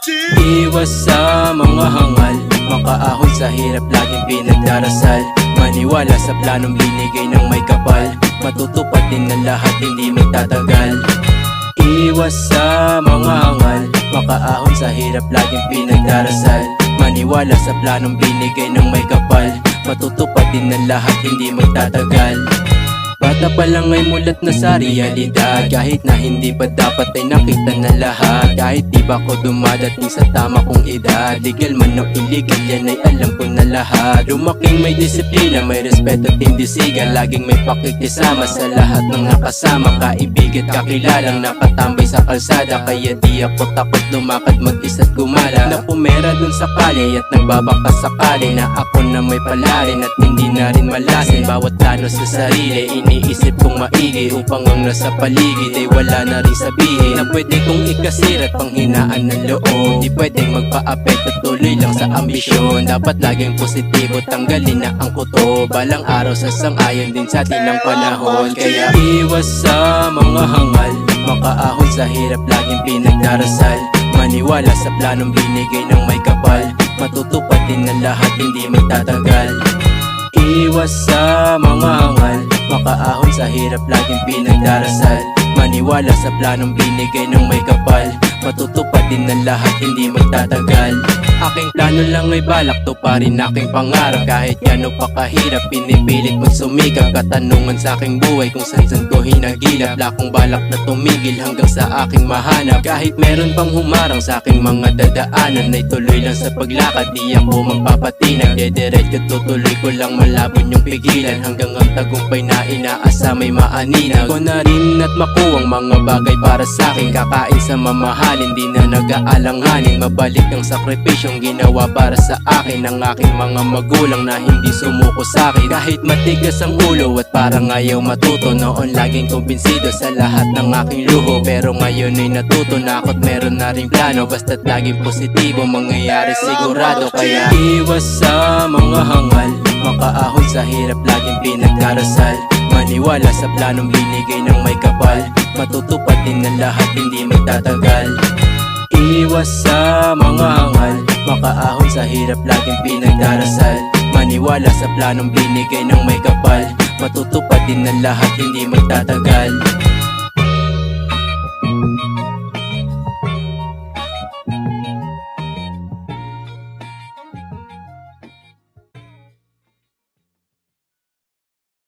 Iwas sa mga hangal Makaahon sa hirap laging pinagdarasal. Maniwala sa planong binigay ng may kapal. Matutupad din ng lahat hindi magtatagal. Iwas sa mga hangal Makaahon sa hirap laging pinagdarasal. Maniwala sa planong binigay ng may kapal. Matutupad din ng lahat hindi magtatagal Bata pa lang ay mulat na sa realidad. Kahit na hindi pa dapat ay nakita na lahat. Kahit di ba ko dumadating sa tama kong edad. Legal man o illegal yan ay alam ko na lahat. Lumaking may disiplina, may respeto at tindisigan Laging may pakikisama sa lahat ng nakasama. Kaibigan kakilalang nakatambay sa kalsada. Kaya di ako takot lumakad mag-isa't gumala. Na pumera dun sa kali at nagbabaka sakali Na ako na may palarin at hindi na rin malasin. Bawat plano sa sarili iniisip kong maigi Upang ang nasa paligid ay wala na rin sabihin Na pwede kong ikasir at panghinaan ng loob. Di pwedeng magpa-apekto tuloy lang sa ambisyon. Dapat laging positibo tanggalin na ang kuto. Balang araw sa sangayon din sa atin ng panahon. Kaya iwas sa mga hangal Makaahon sa hirap laging pinagdarasal. Maniwala sa planong binigay ng may kapal Matutupad din ng lahat hindi magtatagal. Iwas sa mga hangal Makaahon sa hirap laging pinagdarasal. Maniwala sa planong binigay ng may kapal Matutupad din ng lahat hindi magtatagal. Aking plano lang ay balak to pa rin aking pangarap. Kahit gano'n pa kahirap pinipilit magsumikap Katanungan sa aking buhay kung saan saan ko hinagilap. Wala akong balak na tumigil hanggang sa aking mahanap. Kahit meron pang humarang sa aking mga dadaanan Ay tuloy lang sa paglakad. Di ako magpapatinag Dediretso tutuloy ko lang malabon yung pigilan. Hanggang ang tagumpay na inaasa may maaninag. Ko na rin at makuwang mga bagay para sa akin Kakain sa mamahalin di na nag-aalanganin. Mabalik ang sakripisyong ginawa para sa akin Ng aking mga magulang na hindi sumuko sa akin. Kahit matigas ang ulo at parang ayaw matuto Noon laging kumbinsido sa lahat ng aking luho. Pero ngayon ay natuto na ako't meron na rin plano. Basta't laging positibo mangyayari sigurado Kaya iwas sa mga hangal Makaahon sa hirap laging pinagdarasal. Maniwala sa planong binigay ng may kapal Matutupad din ng lahat hindi magtatagal. Iwas sa mga hangal Makaahon sa hirap laging pinagdarasal. Maniwala sa planong binigay ng may kapal Matutupad din ng lahat hindi magtatagal